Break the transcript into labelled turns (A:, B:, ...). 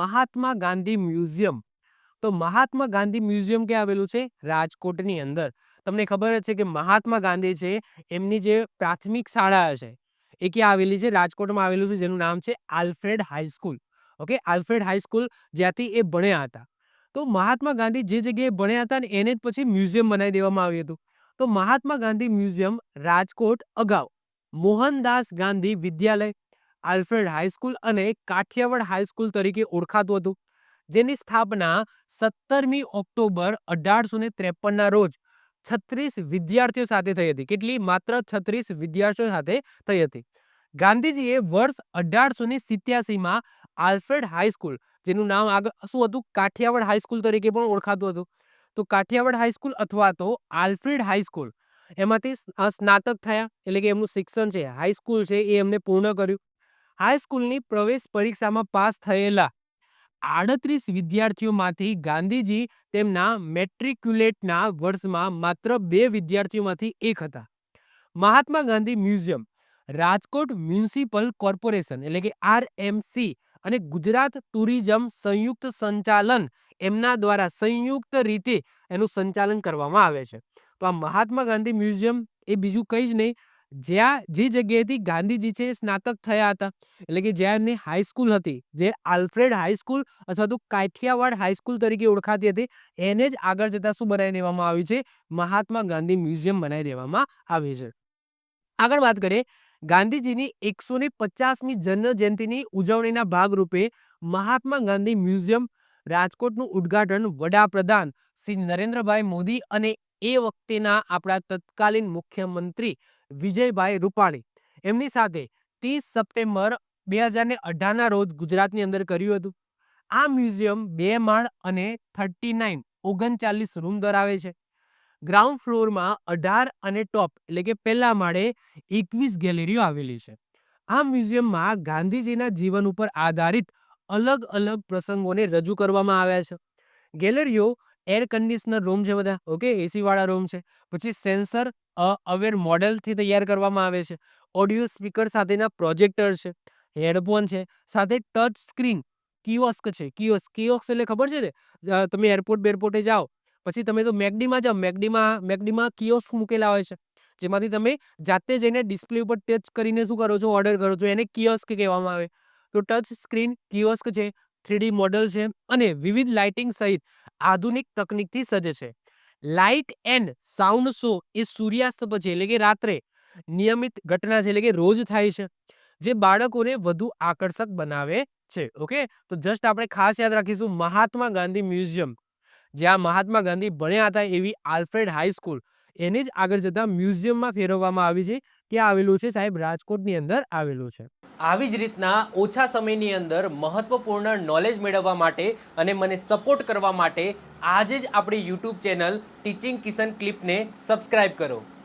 A: મહાત્મા Gandhi museum. તો મહાત્મા Gandhi museum ક્યાં આવેલું છે? રાજકોટની અંદર. તમને ખબર જ છે કે મહાત્મા ગાંધી છે, એમની જે પ્રાથમિક શાળા છે, એ ક્યાં આવેલી છે? રાજકોટમાં આવેલું છે, જેનું નામ છે Alfred high school okay? Alfred high school જ્યાંથી એ ભણ્યા હતા. તો મહાત્મા ગાંધી જે જગ્યાએ ભણ્યા હતા ને, એને જ પછી મ્યુઝિયમ બનાવી દેવામાં આવ્યું હતું. તો મહાત્મા ગાંધી મ્યુઝિયમ રાજકોટ અગાઉ. મોહનદાસ ગાંધી વિદ્યાલય. આલ્ફ્રેડ હાઈસ્કૂલ અને કાઠિયાવાડ હાઈસ્કૂલ તરીકે ઓળખાતું હતું, જેની સ્થાપના સત્તરમી ઓક્ટોબર અઢારસો ને ત્રેપનના રોજ છત્રીસ વિદ્યાર્થીઓ સાથે થઈ હતી, કેટલી? માત્ર છત્રીસ વિદ્યાર્થીઓ સાથે થઈ હતી. ગાંધીજીએ વર્ષ અઢારસો ને સિત્યાસીમાં આલ્ફ્રેડ હાઈસ્કૂલ જેનું નામ આગળ શું હતું? કાઠિયાવાડ હાઈસ્કૂલ તરીકે પણ ઓળખાતું હતું. તો કાઠિયાવાડ હાઈસ્કૂલ અથવા તો આલ્ફ્રેડ હાઈસ્કૂલ એમાંથી સ્નાતક થયા, એટલે કે એમનું શિક્ષણ છે હાઈસ્કૂલ છે એ એમને પૂર્ણ કર્યું. હાઈસ્કૂલની પ્રવેશ પરીક્ષામાં પાસ થયેલા આડત્રીસ વિદ્યાર્થીઓમાંથી ગાંધીજી તેમના મેટ્રિક્યુલેટના વર્ષમાં માત્ર બે વિદ્યાર્થીઓમાંથી એક હતા. Mahatma Gandhi museum, Rajkot municipal corporation એટલે કે આરએમસી અને ગુજરાત ટુરિઝમ સંયુક્ત સંચાલન એમના દ્વારા સંયુક્ત રીતે એનું સંચાલન કરવામાં આવે છે. તો આ મહાત્મા ગાંધી મ્યુઝિયમ એ બીજું કંઈ જ નહીં જ્યાં, જે જગ્યાએથી ગાંધીજી છે સ્નાતક થયા હતા. એટલે કે જ્યાં એમની હાઈસ્કૂલ હતી, જે આલ્ફ્રેડ હાઈસ્કૂલ અથવા તો કાઠિયાવાડ હાઈસ્કૂલ તરીકે ઓળખાતી હતી, એને જ આગળ જતાં શું બનાવી દેવામાં આવ્યું છે? મહાત્મા ગાંધી મ્યુઝિયમ બનાવી દેવામાં આવ્યું છે. આગળ વાત કરીએ, ગાંધીજીની એકસો ને પચાસમી જન્મજયંતિની ઉજવણીના ભાગરૂપે મહાત્મા ગાંધી મ્યુઝિયમ રાજકોટનું ઉદ્ઘાટન વડાપ્રધાન શ્રી નરેન્દ્રભાઈ મોદી અને એ વખતેના આપણા તત્કાલીન મુખ્યમંત્રી વિજયભાઈ રૂપાણી. એમની સાથે ત્રીસ સપ્ટેમ્બર બે હજારને અઢારના રોજ ગુજરાતની અંદર કર્યું હતું. આ મ્યુઝિયમ બે માળ અને થર્ટી નાઇન ઓગણચાલીસ રૂમ ધરાવે છે. ગ્રાઉન્ડ ફ્લોરમાં અઢાર અને ટોપ એટલે કે પહેલા માળે એકવીસ ગેલેરીઓ આવેલી છે. આ મ્યુઝિયમમાં ગાંધીજીના જીવન ઉપર આધારિત અલગ અલગ પ્રસંગોને રજૂ કરવામાં આવ્યા છે. ગેલેરીઓ એર કન્ડિશનર રૂમ છે બધા, ઓકે? એસીવાળા રૂમ છે. પછી સેન્સર અવેર મોડેલથી તૈયાર કરવામાં આવે છે. ઓડિયો સ્પીકર સાથેના પ્રોજેક્ટર છે, હેડફોન છે, સાથે ટચ સ્ક્રીન કિયોસ્ક છે. કિયોસ્ક કિયોસ્ક એટલે ખબર છે ને? તમે એરપોર્ટ બેરપોર્ટે જાઓ, પછી તમે તો મેકડીમાં જાઓ, મેકડીમાં મેકડીમાં કિયોસ્ક મૂકેલા હોય છે. જેમાંથી તમે જાતે જઈને ડિસ્પ્લે ઉપર ટચ કરીને શું કરો છો? ઓર્ડર કરો છો. એને કિયોસ્ક કહેવામાં આવે. તો ટચ સ્ક્રીન કિયોસ્ક છે, થ્રીડી મોડલ છે અને વિવિધ લાઇટિંગ સહિત. આધુનિક તકનિકથી સજ્જ છે. લાઇટ એન્ડ સાઉન્ડ શો એ સૂર્યાસ્ત પછી એટલે કે રાત્રે, નિયમિત ઘટના છે એટલે કે રોજ થાય છે, જે બાળકોને વધુ આકર્ષક બનાવે છે, ઓકે? તો જસ્ટ આપણે ખાસ યાદ રાખીશું મહાત્મા ગાંધી મ્યુઝિયમ. જ્યાં મહાત્મા ગાંધી ભણ્યા હતા એવી આલ્ફ્રેડ હાઈસ્કૂલ એને જ આગળ જતા મ્યુઝિયમમાં ફેરવવામાં આવી છે. ક્યાં આવેલું છે સાહેબ? રાજકોટની અંદર આવેલું છે. આવી જ રીતના ઓછા સમયની અંદર મહત્વપૂર્ણ નોલેજ મેળવવા માટે અને મને સપોર્ટ કરવા માટે આજે જ આપણી યુટ્યુબ ચેનલ ટીચિંગ કિશન ક્લિપને સબસ્ક્રાઇબ કરો.